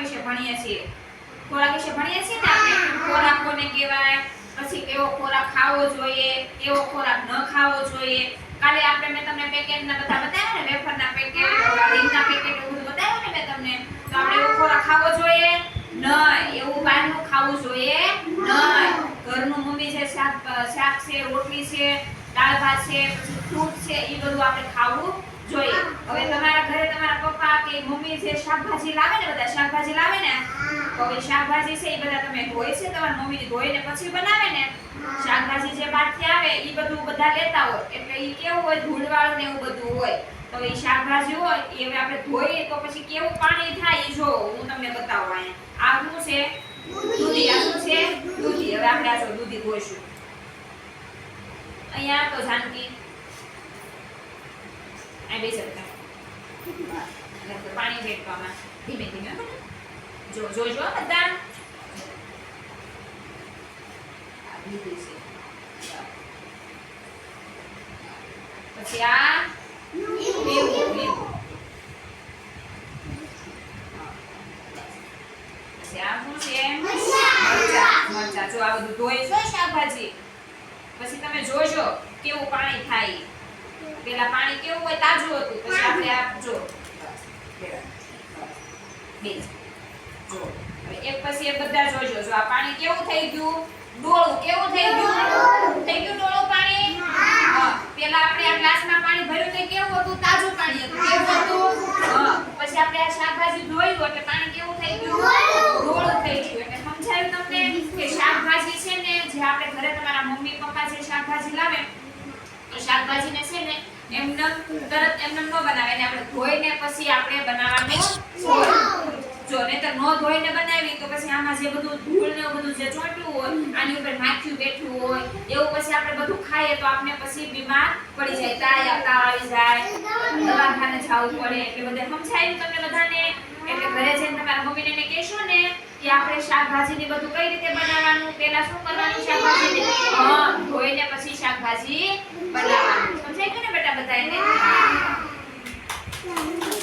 વિશે ભણીએ છીએ. ખોરાક વિશે ભણીએ છીએ ને આપણે? ખોરાક કોને કહેવાય? પછી કેવો ખોરાક ખાવો જોઈએ? કેવો ખોરાક ન ખાવો જોઈએ? કાલે આપણે મેં તમને પેકેટના બધા બતાવ્યા ને વેફરના પેકેટ રીંગના પેકેટ એવું બતાવ્યું ને મેં તમને તો આપણે એવો ખોરાક ખાવો જોઈએ? નહીં. એવું બહારનું ખાવું જોઈએ નહીં. ઘરનું મમ્મી છે શાક શાક છે રોટલી છે દાળ ભાત છે પછી ફ્રૂટ છે એ બધું આપણે ખાવું જોઈએ હવે તમારા ઘરે તમારા પપ્પા કે મમ્મી જે શાકભાજી લાવે ને, બધા શાકભાજી લાવે ને, તો હવે શાકભાજી છે, એ બધા તમે ધોઈ છે, તમારા મમ્મી ધોઈને પછી બનાવે ને. શાકભાજી જે બહારથી આવે એ બધું બધા લેતા હોય, એટલે એ કેવું હોય, ધૂળવાળું ને એવું બધું હોય. તો એ શાકભાજી હોય, એ હવે આપણે ધોઈએ તો પછી કેવું પાણી થાય એ જો હું તમને બતાવું અહીંયા. આ શું છે? દૂધી, આ શું છે? દૂધી. હવે આપણે આ જો દૂધી ધોઈશું. અહીંયા તો જાનકી આ બે શકતા પાણી વેડવામાં ધીમે ધીમે જો જોજો બધા. આ લીંબુ લીંબુ પછી આ શાકભાજી. પછી તમે જોજો કેવું પાણી થાય. પેલા પાણી કેવું હોય તાજું હતું પછી આપણે આ જો બે. જો હવે એક પછી એક બધા જોજો. જો આ પાણી કેવું થઈ ગયું? ડોળું કેવું થઈ ગયું? થઈ ગયું ડોળું પાણી? પેલા આપણે આ ગ્લાસમાં પાણી ભર્યું તે કેવું હતું? તાજું પાણી હતું. કેવું હતું? પછી આપણે આ શાકભાજી ધોયું એટલે પાણી કેવું થઈ ગયું? ડોળું થઈ ગયું. એટલે સમજાયું તમને કે શાકભાજી છે ને જે આપણે ઘરે તમારા મમ્મી પપ્પા જે શાકભાજી લાવે તો શાકભાજીને છે ને એમને તરત એમને ન બનાવે ને આપણે ધોઈને પછી આપણે બનાવવાનું જો જો તો ન ધોઈને બનાવી તો પછી આમાં જે બધું ધૂળ ને બધું જે ચોંટ્યું હોય, આની ઉપર માખ્યું બેઠું હોય, એવું પછી આપણે બધું ખાઈએ તો આપણે પછી બીમાર પડી જાય, તાવ તાવ આવી જાય, દવાખાને જવું પડે, એટલે બધે સમજાયું તમને બધાને એટલે ઘરે જઈને તમારા મમ્મીને એને કહેશો ને કે આપણે શાકભાજી ને બધું કઈ રીતે બનાવવાનું? પહેલા શું કરવાનું શાકભાજી હા, ધોઈને પછી શાકભાજી બનાવવાનું. સમજાય ગયું ને બેટા બધાને